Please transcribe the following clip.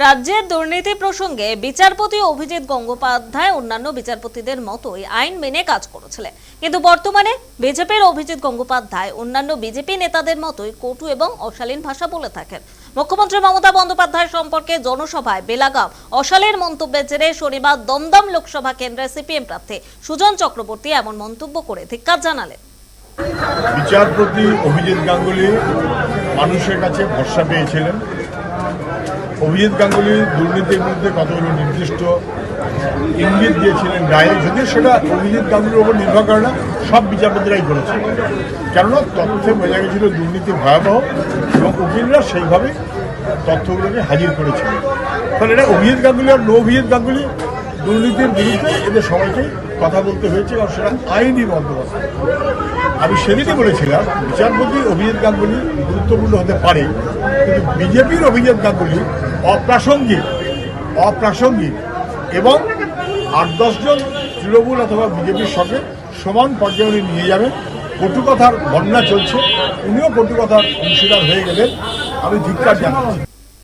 রাজ্যের দুর্নীতি প্রসঙ্গে বিচারপতি অভিজিৎ গঙ্গোপাধ্যায় অন্যান্য বিচারপতিদের মতোই আইন মেনে কাজ করেছিলেন। কিন্তু বর্তমানে বিজেপির অভিজিৎ গঙ্গোপাধ্যায় অন্যান্য বিজেপি নেতাদের মতোই কটু এবং অশালীন ভাষা বলে থাকেন। মুখ্যমন্ত্রী মমতা বন্দ্যোপাধ্যায় সম্পর্কে জনসভায় বেলাগাম অশালীন মন্তব্যের জেরে শনিবার দমদম লোকসভা কেন্দ্রের সিপিএম প্রার্থী সুজন চক্রবর্তী এমন মন্তব্য করে ধিক্কার জানালেন। বিচারপতি অভিজিৎ গাঙ্গুলি মানুষের কাছে ভরসা পেয়েছিলেন। অভিজিৎ গাঙ্গুলি দুর্নীতির বিরুদ্ধে কতগুলো নির্দিষ্ট ইঙ্গিত দিয়েছিলেন রায়ে যদিও সেটা অভিজিৎ গাঙ্গুলির উপর নির্ভর করে না, সব বিচারপতিরাই করেছে কেননা তথ্যে বোঝা গেছিল দুর্নীতি ভয়াবহ এবং উকিলরা সেইভাবে তথ্যগুলোকে হাজির করেছিলেন ফলে এটা অভিজিৎ গাঙ্গুলি আর নো অভিজিৎ গাঙ্গুলি দুর্নীতির বিরুদ্ধে এদের সবাইকে কথা বলতে হয়েছে কারণ সেটা আইনি বন্দোবস্ত। আমি সেদিনই বলেছিলাম, বিচারপতি অভিজিৎ গাঙ্গুলি গুরুত্বপূর্ণ হতে পারে, কিন্তু বিজেপির অভিজিৎ গাঙ্গুলি অপ্রাসঙ্গিক অপ্রাসঙ্গিক এবং আট দশজন তৃণমূল অথবা বিজেপির সঙ্গে সমান পর্যায়ে উনি নিয়ে যাবেন। কটুকথার বন্যা চলছে, উনিও কটুকথার অংশীদার হয়ে গেলেন। আমি ধিক্কার জানাচ্ছি।